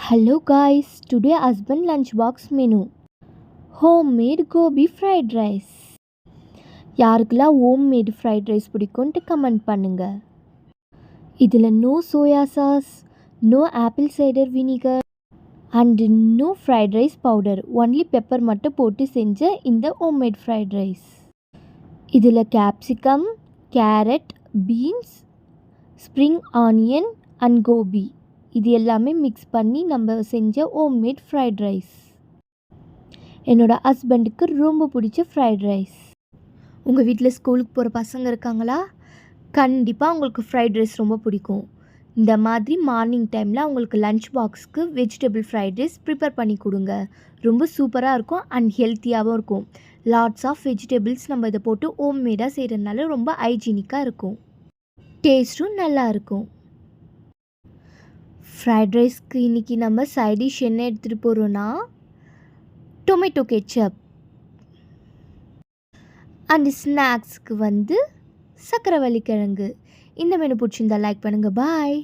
Hello guys, today husband lunchbox menu. Homemade gobi fried rice. யாருக்கெல்லாம் homemade fried rice பிடிக்கும்ன்ட்டு comment பண்ணுங்க இதில் no soya sauce no apple cider vinegar and no fried rice powder only pepper மட்டும் போட்டு செஞ்ச இந்த homemade fried rice இதில் capsicum carrot beans spring onion and gobi இது எல்லாமே மிக்ஸ் பண்ணி நம்ம செஞ்ச ஹோம்மேட் ஃப்ரைட் ரைஸ் என்னோடய ஹஸ்பண்டுக்கு ரொம்ப பிடிச்ச ஃப்ரைட் ரைஸ் உங்கள் வீட்டில் ஸ்கூலுக்கு போகிற பசங்க இருக்காங்களா? கண்டிப்பாக அவங்களுக்கு ஃப்ரைட் ரைஸ் ரொம்ப பிடிக்கும். இந்த மாதிரி மார்னிங் டைமில் அவங்களுக்கு லன்ச் பாக்ஸ்க்கு வெஜிடபிள் ஃப்ரைட் ரைஸ் ப்ரிப்பேர் பண்ணி கொடுங்க. ரொம்ப சூப்பராக இருக்கும் அண்ட் ஹெல்த்தியாகவும் இருக்கும். லாட்ஸ் ஆஃப் வெஜிடபிள்ஸ் நம்ம இதை போட்டு ஹோம் மேடாக செய்கிறதுனால ரொம்ப ஹைஜீனிக்காக இருக்கும். டேஸ்ட்டும் நல்லா இருக்கும். ஃப்ரைட் ரைஸ்க்கு இன்றைக்கி நம்ம சைட் டிஷ் என்ன எடுத்துகிட்டு போகிறோன்னா டொமேட்டோ கெச்சப் அண்டு ஸ்நாக்ஸ்க்கு வந்து சக்கரவள்ளி கிழங்கு. இந்த மெனு பிடிச்சிருந்தா லைக் பண்ணுங்கள் பாய்